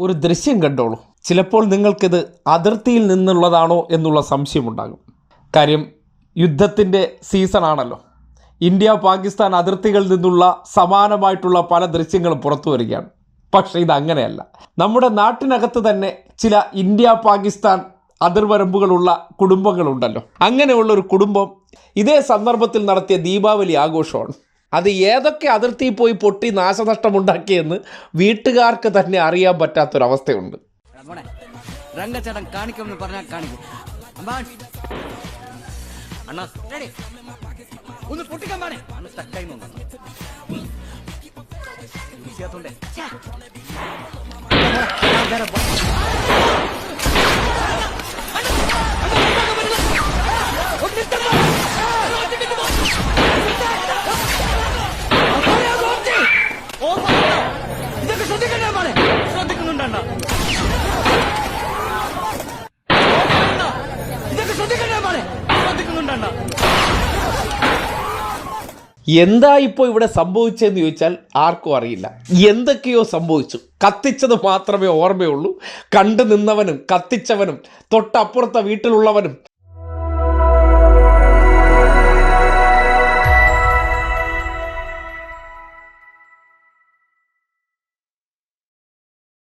ഒരു ദൃശ്യം കണ്ടോളൂ. ചിലപ്പോൾ നിങ്ങൾക്കിത് അതിർത്തിയിൽ നിന്നുള്ളതാണോ എന്നുള്ള സംശയമുണ്ടാകും. കാര്യം യുദ്ധത്തിന്റെ സീസണാണല്ലോ ഇന്ത്യ പാകിസ്ഥാൻ അതിർത്തികളിൽ നിന്നുള്ള സമാനമായിട്ടുള്ള പല ദൃശ്യങ്ങളും പുറത്തു വരികയാണ്. പക്ഷേ ഇത് അങ്ങനെയല്ല. നമ്മുടെ നാട്ടിനകത്ത് തന്നെ ചില ഇന്ത്യ പാകിസ്ഥാൻ അതിർവരമ്പുകളുള്ള കുടുംബങ്ങളുണ്ടല്ലോ. അങ്ങനെയുള്ള ഒരു കുടുംബം ഇതേ സന്ദർഭത്തിൽ നടത്തിയ ദീപാവലി ആഘോഷമാണ്. അത് ഏതൊക്കെ അതിർത്തിയിൽ പോയി പൊട്ടി നാശനഷ്ടമുണ്ടാക്കിയെന്ന് വീട്ടുകാർക്ക് തന്നെ അറിയാൻ പറ്റാത്തൊരവസ്ഥയുണ്ട്. കാണിക്കുമെന്ന് പറഞ്ഞാൽ? ഒന്ന് എന്താ ഇപ്പോൾ ഇവിടെ സംഭവിച്ചെന്ന് ചോദിച്ചാൽ ആർക്കും അറിയില്ല. എന്തൊക്കെയോ സംഭവിച്ചു. കത്തിച്ചത് മാത്രമേ ഓർമ്മയുള്ളൂ. കണ്ടു നിന്നവനും കത്തിച്ചവനും തൊട്ടപ്പുറത്തെ വീട്ടിലുള്ളവനും